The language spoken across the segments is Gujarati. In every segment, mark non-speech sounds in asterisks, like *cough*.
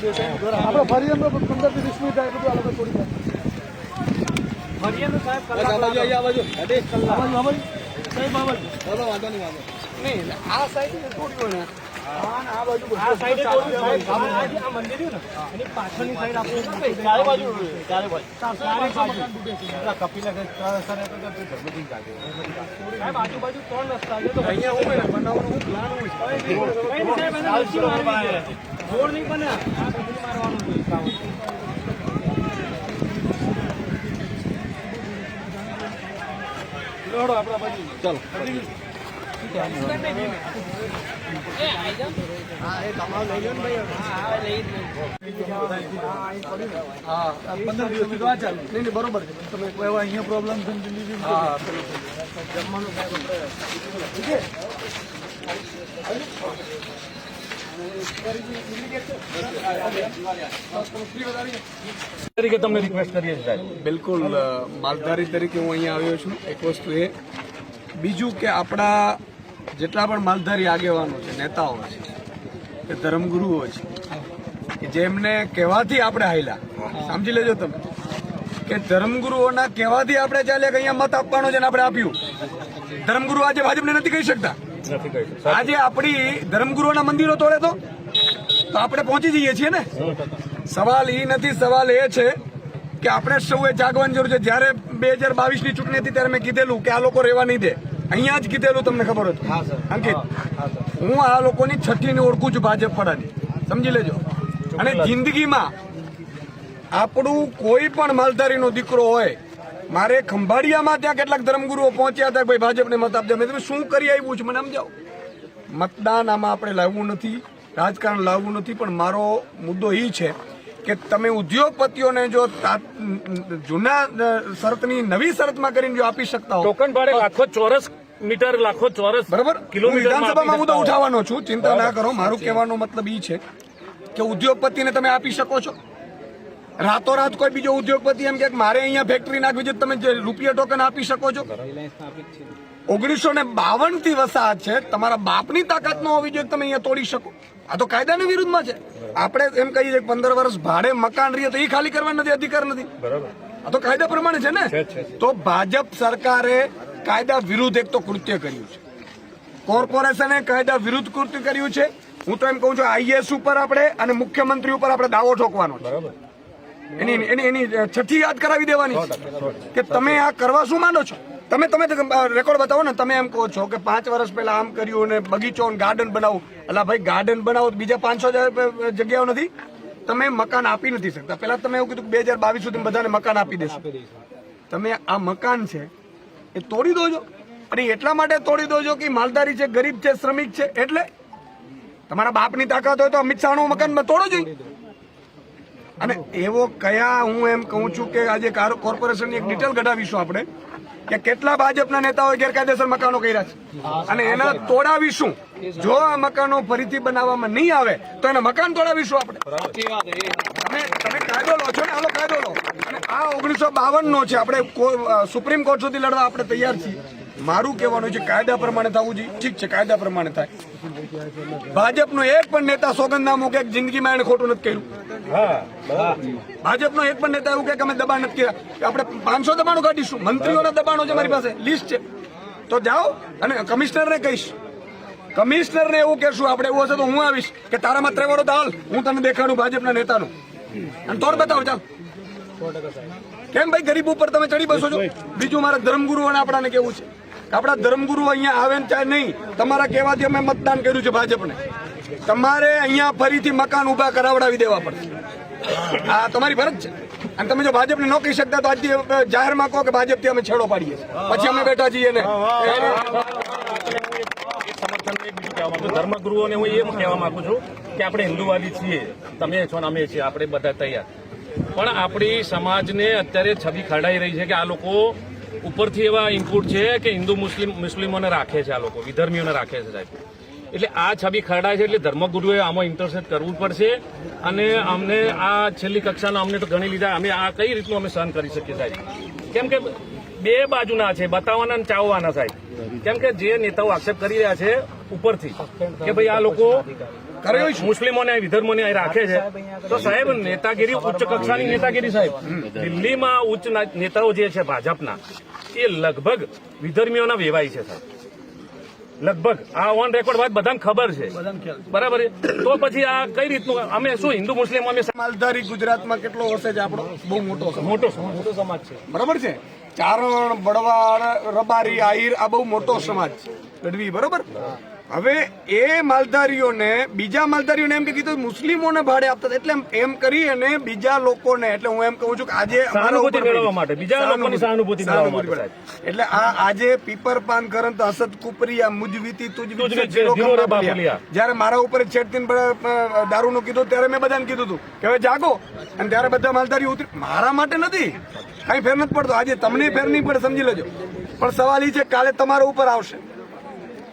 આ ફરી અંદર પંદરથી વીસ મિનિટ થાય. બધું આપણે છોડી આજુબાજુ ત્રણ રસ્તા છે. કઈ નહીં, બને મારવાનું. આપણા બાજુ. ચાલો પંદર દિવસથી તો આ ચાલે. નહીં, નહીં, બરોબર છે. તમે કોઈ એવા અહીંયા પ્રોબ્લેમ છે જમવાનું ઠીક છે? તરીકે તમને રિક્વેસ્ટ કરીએ છીએ બિલકુલ માલધારી તરીકે હું અહીંયા આવ્યો છું. એક વસ્તુ એ, બીજું કે આપણા જેટલા પણ માલધારી આગેવાનો છે, નેતાઓ છે, કે ધર્મગુરુઓ છે, કે જેમને કહેવાથી આપણે હાલ્યા. સમજી લેજો તમે. કે ધર્મગુરુઓના કહેવાથી આપણે ચાલ્યા કે અહીંયા મત આપવાનો છે ને આપણે આપ્યું. ધર્મગુરુ આજે ભાજપને નથી કહી શકતા. આજે આપણી ધર્મગુરુઓના મંદિરો તોડે તો? તો આપણે પહોંચી જઈએ છીએ ને? સવાલ એ નથી સવાલ એ છે કે આપણે સૌએ જાગવાની જરૂર છે. જ્યારે બે હજાર બાવીસની ચૂંટણી હતી ત્યારે મેં કીધેલું કે આ લોકો રહેવા નહીં દે. અહીંયા જ કીધેલું તમને ખબર હતું અંકિત હું આ લોકોની છઠ્ઠીને ઓળખું છું ભાજપ પડાની સમજી લેજો. અને જિંદગીમાં આપણું કોઈ પણ માલધારીનો દીકરો હોય મારે ખંભાળિયામાં ત્યાં કેટલાક ધર્મગુરુઓ પહોંચ્યા હતા ભાઈ ભાજપને મત આપજો. મેં તમે શું કરી આવ્યું છું? મને સમજાવો. મતદાન આમાં આપણે લાવવું નથી રાજકારણ લાવવું નથી પણ મારો મુદ્દો એ છે કે તમે ઉદ્યોગપતિઓને જો જૂના શરતની નવી શરતમાં કરીને જો આપી શકતા હો. ટોકન ભાડે લાખો ચોરસ મીટર લાખો ચોરસ બરાબર? કિલોમીટર વિધાનસભામાં મુદ્દો ઉઠાવવાનો છું. ચિંતા ના કરો. મારું કહેવાનો મતલબ એ છે કે ઉદ્યોગપતિને તમે આપી શકો છો. રાતોરાત કોઈ બીજો ઉદ્યોગપતિ એમ કે મારે અહીંયા ફેક્ટરી નાખવી છે તમે જે રૂપિયા ટોકન આપી શકો છો. ઓગણીસો ને બાવનથી વસાહત છે તમારા બાપની તાકાત ન હોવી જોઈએ તમે અહીંયા તોડી શકો. આ તો કાયદાની વિરુદ્ધમાં છે. આપણે એમ કહીએ પંદર વર્ષ ભાડે મકાન રહીએ તો એ ખાલી કરવાનો નથી અધિકાર નથી. આ તો કાયદા પ્રમાણે છે ને? તો ભાજપ સરકારે કાયદા વિરુદ્ધ એક તો કૃત્ય કર્યું છે. કોર્પોરેશને કાયદા વિરુદ્ધ કૃત્ય કર્યું છે. હું તો એમ કહું છું આઈએસ ઉપર આપણે અને મુખ્યમંત્રી ઉપર આપણે દાવો ઠોકવાનો છે. એની એની એની છઠ્ઠી યાદ કરાવી દેવાની. કે તમે આ કરવા શું માનો છો? તમે તમે રેકોર્ડ બતાવો ને તમે એમ કહો છો કે પાંચ વર્ષ પહેલા આમ કર્યું ને બગીચો ગાર્ડન બનાવું. એટલે ભાઈ ગાર્ડન બનાવો બીજા પાંચસો જગ્યાઓ નથી. તમે મકાન આપી નથી શકતા. પહેલા તમે એવું કીધું બે હજાર બાવીસ સુધી બધાને મકાન આપી દેશો. તમે આ મકાન છે એ તોડી દોજો અને એટલા માટે તોડી દોજો કે માલધારી છે ગરીબ છે શ્રમિક છે એટલે તમારા બાપની તાકાત હોય તો અમિત શાહનું મકાન તોડો જોઈએ અને એવો કયા હું એમ કહું છું કે આજે કાર- કોર્પોરેશનની એક ડિટેલ કઢાવીશું આપણે કે કેટલા ભાજપના નેતાઓએ ગેરકાયદેસર મકાનો કર્યા છે. અને એના તોડાવીશું. જો આ મકાનો ફરીથી બનાવવામાં નહીં આવે તો એના મકાન તોડાવીશું આપણે. તમે તમે કાયદો લો છો ને? આલો કાયદો લો. અને આ ઓગણીસો બાવન નો છે. આપણે સુપ્રીમ કોર્ટ સુધી લડવા આપણે તૈયાર છીએ. મારું કહેવાનું છે કાયદા પ્રમાણે થવું જોઈએ. ઠીક છે કાયદા પ્રમાણે થાય. ભાજપનો એક પણ નેતા સોગંદનામું કે જિંદગીમાં એને ખોટું નથી કર્યું. ભાજપનો એક પણ નેતા એવું કે અમે દબાણ નથી કે આપણે પાંચસો દબાણો કાઢીશું. મંત્રીઓના દબાણો છે મારી પાસે. લિસ્ટ છે. તો જાઓ અને કમિશનરને કહીશ. કમિશનરને એવું કહેશું, આપણે એવું હશે તો હું આવીશ. કે તારામાં ત્રેવડો તો હાલ. હું તને દેખાડું ભાજપના નેતાનું. અને તોડ બતાવો, ચાલ. કેમ ભાઈ ગરીબ ઉપર તમે ચડી બસો છો? બીજું મારા ધર્મગુરુઓને આપણાને કેવું છે? આપણા ધર્મગુરુ અહીંયા આવે ને ચાહે નહીં. તમારા કહેવાથી અમે મતદાન કર્યું છે ભાજપને. તમારે અહીંયા ફરીથી મકાન ઊભા કરાવડાવી દેવા પડશે. આ તમારી ફરજ છે. અને તમે જો ભાજપને ન કહી શકતા તો આજથી જાહેરમાં કહો કે ભાજપથી અમે છેડો પાડીએ પછી અમે બેઠા છીએ ને. ધર્મગુરુઓને હું એમ કહેવા માંગુ છું કે આપણે હિન્દુવાદી છીએ. તમે છો ને અમે છીએ. આપણે બધા તૈયાર. પણ આપણી સમાજને અત્યારે છબી ખરડાઈ રહી છે કે આ લોકો ઉપરથી એવા ઇનપુટ છે કે હિન્દુ મુસ્લિમ મુસ્લિમોને રાખે છે આ લોકો. વિધર્મીઓને રાખે છે સાહેબ. એટલે આ છબી ખરડાય છે એટલે ધર્મગુરુએ આમાં ઇન્ટરસેટ કરવું પડશે અને અમને આ છેલ્લી કક્ષાના અમને તો ગણી લીધા. અમે આ કઈ રીતનું અમે સહન કરી શકીએ સાહેબ? કેમ કે બે બાજુના છે બતાવવાના અને ચાવવાના સાહેબ. કેમ કે જે નેતાઓ આક્ષેપ કરી રહ્યા છે ઉપરથી કે ભાઈ આ લોકો. મુસ્લિમોને વિધર્મોને અહીં રાખે છે તો સાહેબ નેતાગીરી ઉચ્ચ કક્ષાની નેતાગીરી સાહેબ. દિલ્હીમાં ઉચ્ચ નેતાઓ જે છે ભાજપના એ લગભગ વિધર્મીઓના વેવાય છે સાહેબ. લગભગ આ ઓન રેકોર્ડ વાત બધાને ખબર છે. બરાબર તો પછી આ કઈ રીતનું અમે શું હિન્દુ મુસ્લિમ અમે માલધારી ગુજરાતમાં કેટલો વર્ષે છે આપણો? બહુ મોટો. મોટો મોટો સમાજ છે. બરાબર છે? ચારણ બળવાડ રબારી આહિર આ બહુ મોટો સમાજ છે. ગઢવી બરોબર? હવે એ માલધારીઓને બીજા માલધારીઓને એમ કે કીધું મુસ્લિમોને ભાડે આપતા એટલે એમ- કરી અને બીજા લોકોને એટલે હું એમ કહું છું કે આજે સહાનુભૂતિ ઉપર મેળવવા માટે, બીજા લોકોની સહાનુભૂતિ. મેળવવા માટે, સહાનુભૂતિ એટલે આ આજે પીપર પાન કરન તો અસદ કુપરિયા મુજવીતી તુજવી. જ્યારે મારા ઉપર છેડતીને દારૂનું કીધું ત્યારે મેં બધાને કીધું હતું કે હવે જાગો. અને ત્યારે બધા માલધારીઓ ઉતરી મારા માટે નથી. કઈ ફેર નથી પડતો. આજે તમને ફેર નહીં પડે સમજી લેજો. પણ સવાલ એ છે કાલે તમારા ઉપર આવશે.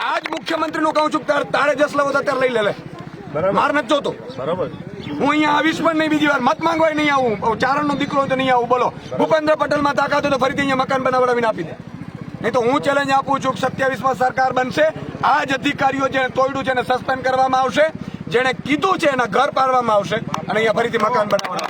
અને મુખ્યમંત્રી નું કહું છું તારે- દસ લેવો ત્યારે લઈ લે. માર નથી જોતો. બરાબર. હું અહીંયા આવીશ પણ નહીં બીજી વાર. મત માંગવાય નહીં આવું. ચારણનો દીકરો તો નહીં આવું. બોલો. ભૂપેન્દ્ર પટેલમાં તાકાત તો ફરીથી અહીંયા મકાન બનાવડાવીને આપી દે. નહીં તો હું ચેલેન્જ આપું છું સત્યાવીસમાં સરકાર બનશે. આ જ અધિકારીઓ જેને તોડ્યું છે એને સસ્પેન્ડ કરવામાં આવશે. જેણે કીધું છે એના ઘર પાડવામાં આવશે. અને અહીંયા ફરીથી મકાન બનાવવામાં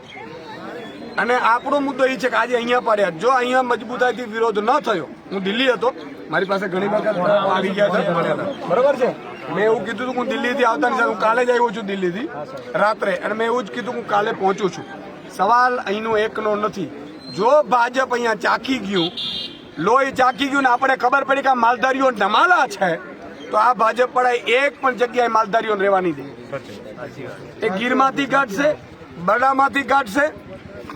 અને આપણો મુદ્દો એ છે કે આજે અહીંયા પાડ્યા. જો અહીંયા મજબૂતાઈથી વિરોધ ન થયો હું દિલ્હી હતો મારી પાસે ઘણી વખત આવી ગયા હતા મળ્યા હતા. બરાબર છે? મેં એવું કીધું હતું કે હું દિલ્હીથી આવતાની સાથે હું કાલે જ આવ્યો છું દિલ્હીથી રાત્રે. અને મેં એવું જ કીધું હું કાલે પહોંચું છું. સવાલ અહીંનો એકનો નથી. જો ભાજપ અહીંયા ચાખી ગયું લોહી ચાખી ગયું ને આપણે ખબર પડી કે આ માલધારીઓ નમાલા છે તો આ ભાજપ પડાય એક પણ જગ્યાએ માલધારીઓને રહેવાની દે. એ ગીરમાંથી કાઢશે બરડામાંથી કાઢશે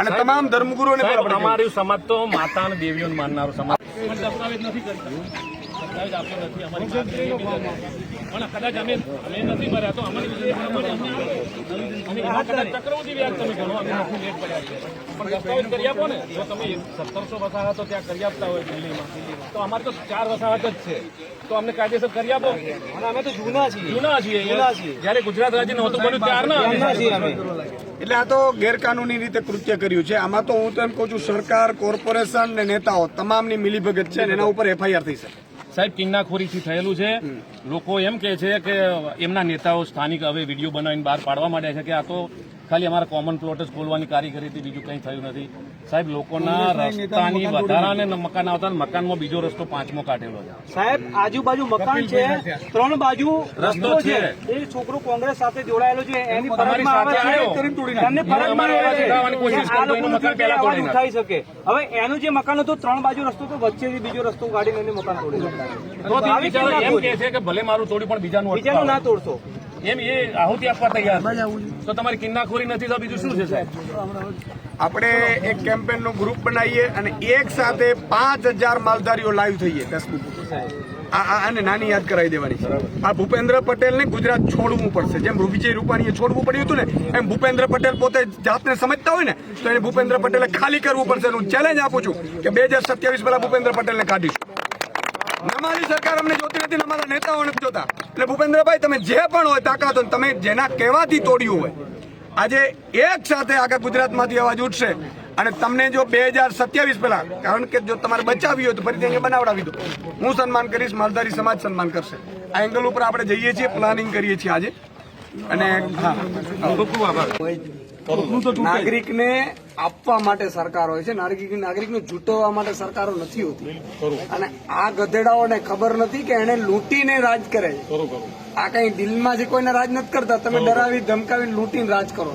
અને તમામ ધર્મગુરુઓને કહીએ. અમારું સમાજ તો માતા અને દેવીઓને માનનારો સમાજ. પણ દસ્તાવેજ નથી કરતા. દસ્તાવેજ નથી અમારી ખાતરી એવી છે. પણ કદાચ અમે અમે નથી ભર્યા તો અમારી વિશે આપો. અને એમાં કદાચ ચક્રવૃદ્ધિ વ્યાજ તમે ગણો અમે નથી લેટ પડ્યા છે. પણ દસ્તાવેજ કરી આપો ને. જો તમે સત્તરસો વસાહતો ત્યાં કરી આપતા હોય દિલ્હીમાં તો અમારે તો ચાર વસાહત જ છે. તો અમને કાયદેસર કરી આપો. અમે તો જૂના છીએ. જૂના છીએ. જૂના છીએ. જ્યારે ગુજરાત રાજ્ય નહોતું બન્યું છીએ અમે. એટલે આ તો ગેરકાનૂની રીતે કૃત્ય કર્યું છે. આમાં તો હું તો એમ કહું છું સરકાર કોર્પોરેશન ને નેતાઓ તમામની મિલીભગત છે એના ઉપર એફઆઈઆર થઈ શકે. સાહેબ કિન્નાખોરીથી થયેલું છે. લોકો એમ કે છે કે એમના નેતાઓ સ્થાનિક હવે વીડિયો બનાવીને બહાર પાડવા માંડ્યા છે કે આ તો ખાલી અમારા કોમન પ્લોટ જ ખોલવાની કારીગરી હતી બીજું કંઈ થયું નથી. સાહેબ લોકોના રસ્તાની વધારાને મકાન આવતા મકાનમાં બીજો રસ્તો પાંચમો કાઢેલો છે. સાહેબ આજુબાજુ મકાન છે ત્રણ બાજુ રસ્તો છે. એ છોકરો કોંગ્રેસ સાથે જોડાયેલો છે એની ફરજમાં ઉઠાવી શકે? હવે એનું જે મકાન હતું ત્રણ બાજુ રસ્તો તો વચ્ચેથી બીજો રસ્તો કાઢીને એને મકાન તોડી. તો એમ કે છે કે ભલે મારું તોડ્યું પણ બીજાનું બીજાનું ના તોડશો. એમ એ આહુતિ આપવા તૈયાર તો તમારી કિન્નાખોરી નથી તો બીજું શું છે સાહેબ? આપણે એક કેમ્પેનનું ગ્રુપ બનાવીએ અને એક સાથે પાંચ હજાર માલધારીઓ લાઈવ થઈએ ફેસબુક આ આ- આને નાની યાદ કરાવી દેવાની આ ભૂપેન્દ્ર પટેલને ગુજરાત છોડવું પડશે. જેમ વિજય રૂપાણીએ છોડવું પડ્યું હતું ને એમ ભૂપેન્દ્ર પટેલ પોતે જાતને સમજતા હોય ને તો એને ભૂપેન્દ્ર પટેલે ખાલી કરવું પડશે. હું ચેલેન્જ આપું છું કે બે હજાર સત્યાવીસ પહેલા ભૂપેન્દ્ર પટેલને કાઢીશું. અમારી સરકાર અમને જોતી નથી અમારા નેતાઓ નથી જોતા. એટલે ભૂપેન્દ્રભાઈ, તમે જે પણ હોય તાકાત હોય તમે જેના કહેવાથી તોડ્યું હોય, આજે એક સાથે આખા ગુજરાતમાંથી અવાજ ઉઠશે. અને તમને જો બે હજાર સત્યાવીસ પહેલા, કારણ કે જો તમારે બચાવી હોય તો ફરીથી અહીંયા બનાવડાવી દો. હું સન્માન કરીશ, માલધારી સમાજ સન્માન કરશે. આ એંગલ ઉપર આપણે જઈએ છીએ પ્લાનિંગ કરીએ છીએ આજે. અને હા. ખૂબ ખૂબ આભાર. નાગરિકને આપવા માટે સરકાર હોય છે. નાગરિક નાગરિકને જૂટવવા માટે સરકારો નથી હોતી. અને આ ગધેડાઓને ખબર નથી કે એને લૂંટીને રાજ કરે છે. આ કઈ દિલમાંથી કોઈને રાજ નથી કરતા તમે ડરાવી ધમકાવીને લૂંટીને રાજ કરો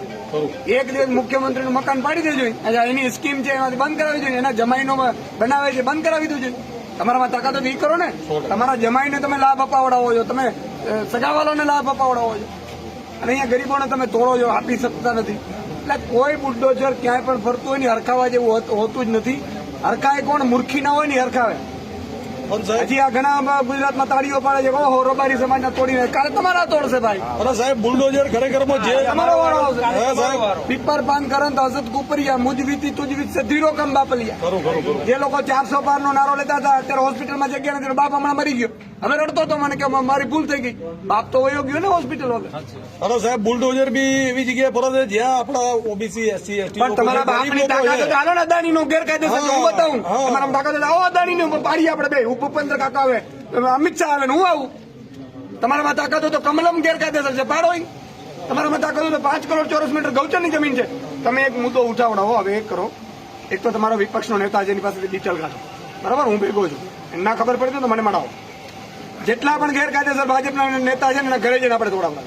એક દિવસ મુખ્યમંત્રીનું મકાન પાડી દેજો આજે એની સ્કીમ છે એમાંથી બંધ કરાવી જોઈએ એના જમાઈનો બનાવે છે બંધ કરાવી દેજો તમારામાં તાકાત એ કરો ને. તમારા જમાઈને તમે લાભ અપાવડાવો છો. તમે સગાવાલાને લાભ અપાવડાવો છો. અને અહીંયા ગરીબોને તમે તોડો છો આપી શકતા નથી. એટલે કોઈ બુલડોઝર ક્યાંય પણ ફરતું હોય ને હરખાવા જેવું હોતું જ નથી. હરખાય કોણ? મૂર્ખી ના હોય ને હરખાવે. હજી આ ઘણા ગુજરાતમાં તાળીઓ પાડે છે. ઓહો રબારી સમાજના તોડીને. કાલે તમારા તોડશે ભાઈ. અરે સાહેબ બુલડોઝર ખરેખર જે તમારો વાળો આવશે. પીપર પાન કરંત હસત કુપરિયા મુજવીતી તુજવીત છે ધીરો કમ બાપલિયા. જે લોકો ચારસો પાર નો નારો લેતા હતા અત્યારે હોસ્પિટલમાં જગ્યા નથી બાપ હમણાં મરી ગયો. હવે રડતો હતો મને કે મારી ભૂલ થઈ ગઈ. બાપ તો વયો ગયો ને હોસ્પિટલ હવે. અરે સાહેબ બુલડોઝર બી એવી જગ્યાએ ફરે છે જ્યાં આપણા ઓબીસી એસસી એસટી પણ તમારા બાપની તાકાત આલો ને અદાણી નો ગેરકાયદેસર હું. બતાવું તમારા તાકાત આવો અદાણી નો પાડી આપણે બે. ભૂપેન્દ્ર કાકા આવે અમિત શાહ આવે ને હું આવું? તમારામાં તાકાત હોય તો કમલમ ગેરકાયદેસર છે. પાડો. તમારામાં તાકાત હોય તો પાંચ કરોડ ચોરસ મીટર ગૌચરની જમીન છે. તમે એક મુદ્દો ઉઠાવડાવો હવે એક કરો. એક તો તમારો વિપક્ષનો નેતા જેની પાસેથી ડિટેલ કાઢો બરાબર? હું ભેગો છું. એને ના ખબર પડી તો મને મળાવો જેટલા પણ ગેરકાયદેસર ભાજપના નેતા છે ને એના ઘરે જઈને આપણે તોડાવડા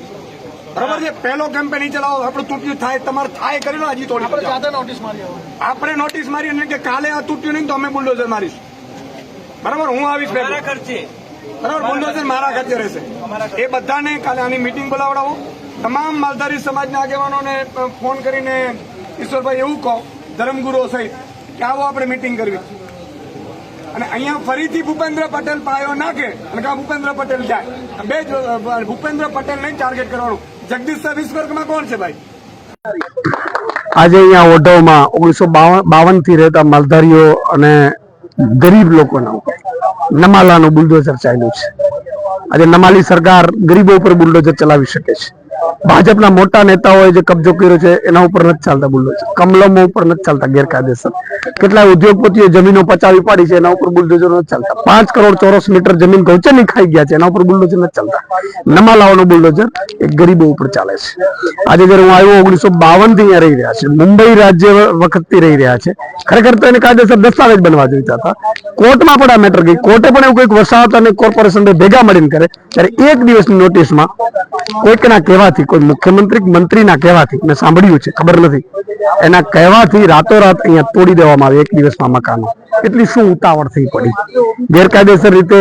બરાબર છે? પહેલો કેમ્પેન ચલાવો આપણું તૂટ્યું થાય તમારે થાય કરી લો હજી તોડી આપણે નોટિસ મારી આપણે નોટિસ મારી કે કાલે આ તૂટ્યું નહીં તો અમે બુલડોઝર મારીશું. બરાબર હું આવીશ પહેલો. મારા ખર્ચે બરાબર બુલડોઝર મારા ખર્ચે રહેશે. એ બધાને કાલે આની મિટિંગ બોલાવડાવો. તમામ માલધારી સમાજના આગેવાનોને ફોન કરીને ઈશ્વરભાઈ એવું કહો ધર્મગુરુઓ સહિત કે આવો આપણે મિટિંગ કરવી. અને અહીંયા ફરીથી ભૂપેન્દ્ર પટેલ પાયો નાખે અને કા ભૂપેન્દ્ર પટેલ જાય. બે ભૂપેન્દ્ર પટેલ નહીં ટાર્ગેટ કરવાનું. જગદીશ સર વિશ્વર્ગમાં કોણ છે ભાઈ? આજે અહીંયા ઓઢવમાં ઓગણીસો બાવનથી રહેતા માલધારીઓ અને ગરીબ લોકોના ઉપર. નમાલાનું બુલડોઝર ચાલ્યું છે. આજે નમાલી સરકાર ગરીબો ઉપર બુલડોઝર ચલાવી શકે છે. ભાજપના મોટા નેતાઓએ જે કબજો કર્યો છે, એના ઉપર નથી ચાલતા બુલડોઝર. કમલમો ઉપર નથી ચાલતા, ગેરકાયદેસર. કેટલાય ઉદ્યોગપતિઓ જમીનો પચાવી પાડી છે, એના ઉપર બુલડોઝર નથી ચાલતા. પાંચ કરોડ ચોરસ મીટર જમીન ગૌચરની ખાઈ ગયા છે, એના ઉપર બુલડોઝર નથી ચાલતા. નમાલાઓનો બુલડોઝર એ ગરીબો ઉપર ચાલે છે. આજે જયારે હું આવ્યો, ઓગણીસો બાવનથી રહી રહ્યા છે. મુંબઈ રાજ્ય વખતથી રહી રહ્યા છે. ખરેખર તો એને કાયદેસર દસ્તાવેજ બનવા જોઈતા હતા. કોર્ટમાં પણ આ મેટર ગઈ. કોર્ટે પણ એવું કંઈક વસાહત અને કોર્પોરેશન ભેગા મળીને કરે. ત્યારે એક દિવસની નોટિસમાં કોઈકના કહેવાથી, કોઈ મુખ્યમંત્રી મંત્રીના કહેવાથી, મેં સાંભળ્યું છે, ખબર નથી. એના કહેવાથી રાતોરાત અહીંયા તોડી દેવામાં આવે એક દિવસમાં મકાનો. એટલી શું ઉતાવળ થઈ પડી? ગેરકાયદેસર રીતે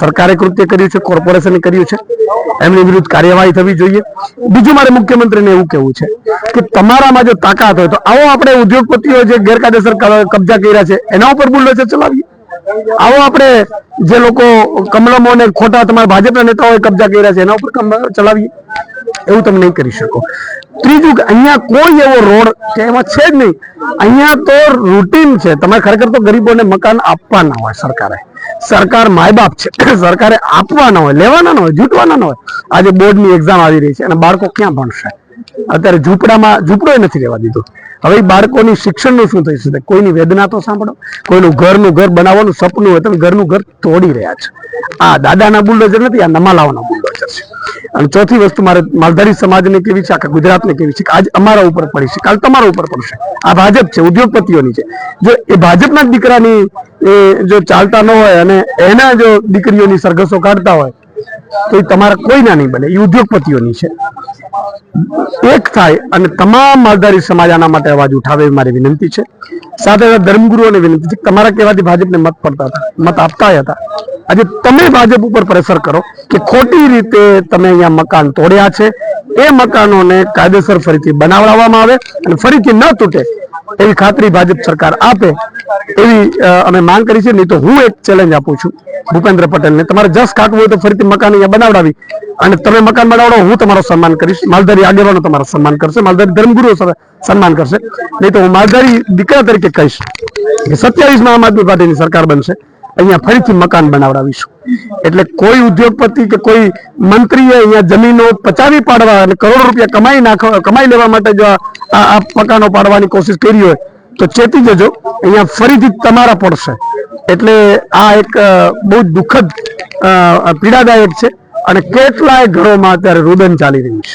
સરકારે કૃત્ય કર્યું છે, કોર્પોરેશને કર્યું છે, એમની વિરુદ્ધ કાર્યવાહી થવી જોઈએ. બીજું મારે મુખ્યમંત્રીને એવું કેવું છે કે તમારામાં જો તાકાત હોય, તો આવો આપણે ઉદ્યોગપતિઓ જે ગેરકાયદેસર કબજા કર્યા છે, એના ઉપર બુલડોઝર ચલાવીએ. આવો આપણે જે લોકો કમલમો અને ખોટા તમારા ભાજપના નેતાઓએ કબજા કર્યા છે, એના ઉપર ચલાવીએ. એવું તમે નહીં કરી શકો. ત્રીજું કે અહીંયા કોઈ એવો રોડ કે એમાં છે જ નહીં. અહીંયા તો રૂટીન છે. તમારે ખરેખર તો ગરીબોને મકાન આપવાના હોય સરકારે. સરકાર માય બાપ છે. *coughs* સરકારે આપવાના હોય, લેવાના ના હોય, જૂટવાના ના હોય. આજે બોર્ડની એક્ઝામ આવી રહી છે અને બાળકો ક્યાં ભણશે? અત્યારે ઝૂંપડામાં, ઝૂંપડો નથી રહેવા દીધો. હવે બાળકોની શિક્ષણનું શું થઈ શકે? કોઈની વેદના તો સાંભળો. કોઈનું ઘરનું ઘર બનાવવાનું સપનું હોય તમે ઘરનું ઘર તોડી રહ્યા છો. આ દાદાના બુલડોઝર નથી, આ નમાલાઓના બુલડોઝર છે. અને ચોથી વસ્તુ મારે માલધારી સમાજને કેવી છે? આખા ગુજરાતને કેવી છે? આજ અમારા ઉપર પડી છે. કાલ તમારા ઉપર પડશે. આ ભાજપ છે, ઉદ્યોગપતિઓની છે. જો એ ભાજપના દીકરાની જો ચાલતા ન હોય અને એના જો દીકરીઓની સરઘસો કાઢતા હોય તો એ તમારા કોઈના નહીં બને, એ ઉદ્યોગપતિઓની છે. એક થાય અને તમામ માલધારી સમાજ આના માટે અવાજ ઉઠાવે એવી મારી વિનંતી છે. સાથે ધર્મગુરુઓને વિનંતી છે તમારા કહેવાથી ભાજપને મત પડતા હતા, મત આપતા હતા. આજે તમે ભાજપ ઉપર પ્રેશર કરો કે ખોટી રીતે તમે અહીંયા મકાન તોડ્યા છે. એ મકાનોને કાયદેસર ફરીથી બનાવડાવવામાં આવે અને ફરીથી ન તૂટે એવી ખાતરી ભાજપ સરકાર આપે એવી અમે માંગ કરી છે. નહીં તો હું એક ચેલેન્જ આપું છું ભૂપેન્દ્ર પટેલને. તમારે જસ કાઢવું હોય તો ફરીથી મકાન અહીંયા બનાવડાવી અને તમે મકાન બનાવડો હું તમારો સન્માન કરીશ. માલધારી આગેવાનો તમારો સન્માન કરશે. માલધારી ધર્મગુરુઓ સન્માન કરશે. નહીં તો હું માલધારી દીકરા તરીકે કહીશ કે સત્યાવીસમાં આમ આદમી પાર્ટીની સરકાર બનશે. અહીંયા ફરીથી મકાન બનાવડાવીશું. એટલે કોઈ ઉદ્યોગપતિ કે કોઈ મંત્રીએ અહીંયા જમીનો પચાવી પાડવા અને કરોડો રૂપિયા કમાઈ નાખવા, કમાઈ લેવા માટે જો આ મકાનો પાડવાની કોશિશ કરી હોય, તો ચેતી જજો. અહીંયા ફરીથી તમારા પડશે એટલે આ એક બહુ દુઃખદ પીડાદાયક છે અને કેટલાય ઘરોમાં અત્યારે રુદન ચાલી રહ્યું છે.